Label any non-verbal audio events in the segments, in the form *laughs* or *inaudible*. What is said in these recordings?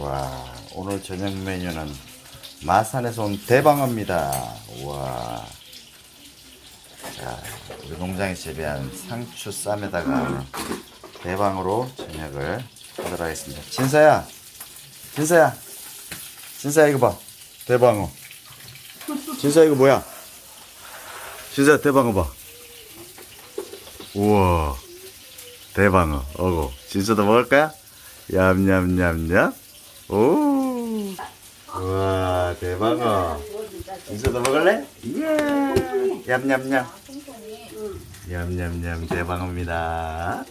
와 오늘 저녁 메뉴는 마산에서 온 대방어입니다. 와. 자 우리 농장에서 재배한 상추 쌈에다가 대방어로 저녁을 하도록 하겠습니다. 진서야, 진서야, 진서야 이거 봐. 대방어. 진서야 이거 뭐야? 진서야 대방어 봐. 우와. 대방어. 어고. 진서도 먹을 거야? 얌얌얌얌. 오. 우와, 대방어. 진서도 먹을래? 예. 얌얌얌. 얌얌얌 대방어입니다.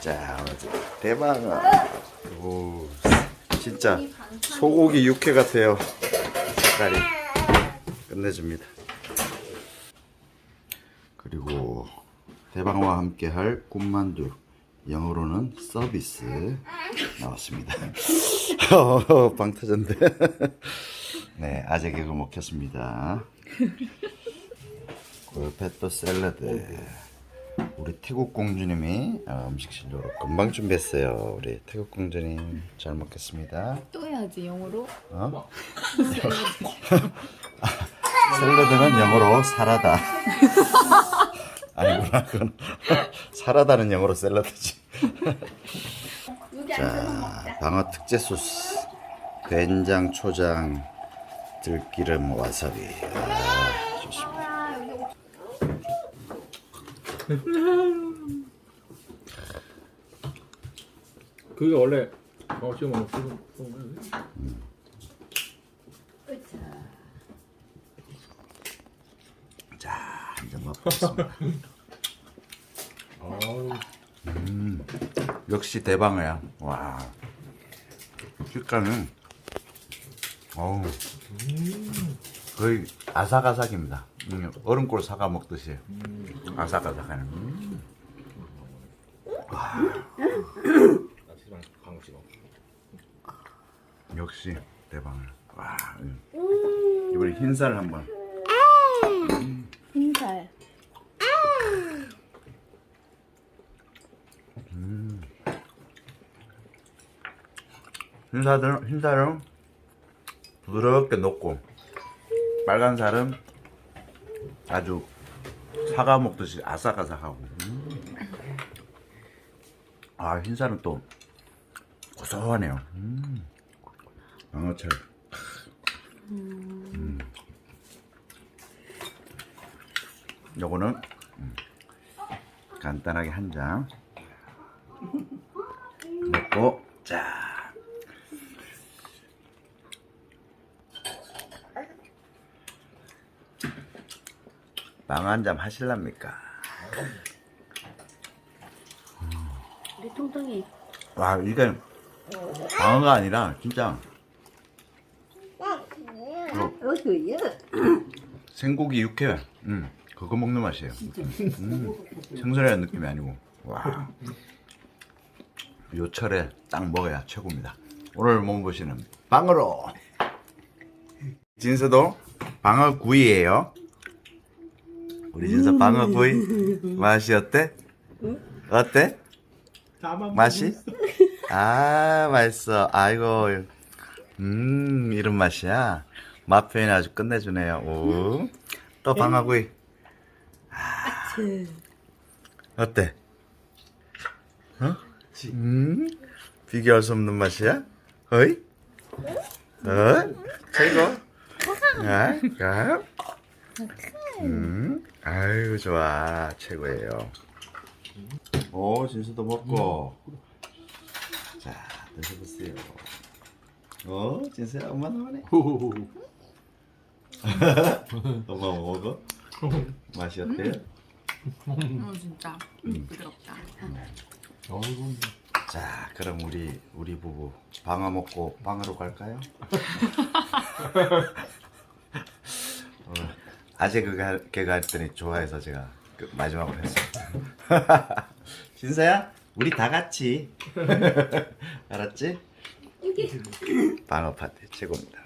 자, 대방어. 오, 진짜 소고기 육회 같아요. 색깔이 끝내줍니다. 그리고 대방어와 함께할 꿈만두 영어로는 서비스 나왔습니다. *laughs* 어, 빵 터졌는데. *laughs* 네, 아재 개그 먹혔습니다. 옆에 또 샐러드. 우리 태국 공주님이 어, 음식실로 금방 준비했어요. 우리 태국 공주님 잘 먹겠습니다. 또 해야지 영어로. 어? *laughs* 샐러드는 영어로 사라다. 아니구나 그건 *laughs* 사라다는 영어로 샐러드지. 자 방어 특제 소스, 된장, 초장, 들기름, 와사비. 아, 좋습니다. 그게 원래 어 지금 뭐 지금 좀 자, 한잔 맛보겠습니다. 아우 역시 대방어야. 와. 식감은 어우 거의 아삭아삭입니다. 음, 얼음골 사과 먹듯이 아삭아삭한. 음. 강찍어 역시 대방어. 와. 음. 이번에 흰살 한번. 흰살. 흰살은 흰살은 부드럽게 녹고 빨간 살은 아주 사과 먹듯이 아삭아삭하고. 음. 아 흰살은 또 고소하네요. 음. 방어철. 음. 요거는 음, 간단하게 한 장 먹고 자. 빵한잔 하실랍니까? 우리 통통이. 와 이게 방어가 아니라 진짜 어서요. 생고기 육회 음 그거 먹는 맛이에요 음, 생선이라는 느낌이 아니고 와 요철에 딱 먹어야 최고입니다 오늘 먹어보시는 방어로 진서도 방어 구이예요 우리 진서 방어구이 맛이 어때? 어때? 맛이? 아 맛있어 아이고 음 이런 맛이야 맛 표현이 아주 끝내주네요 오. 또 방어구이 아, 어때? 어? 음 비교할 수 없는 맛이야? 어이? 어? 최고 아, 아. 음? 아유 좋아. 최고예요. 오 진수도 먹고. 자 드셔보세요. 어 진수야 엄마 나오네. *laughs* 엄마 먹어? 맛이 어때요? 어 진짜. 부드럽다. 아이고 자 그럼 우리 우리 부부 방어 먹고 방으로 갈까요? *laughs* 어, 아재 그가 걔가 했더니 좋아해서 제가 그 마지막으로 했어요. *laughs* 진서야 우리 다 같이. *laughs* 알았지? 방어 파티 *laughs* 최고입니다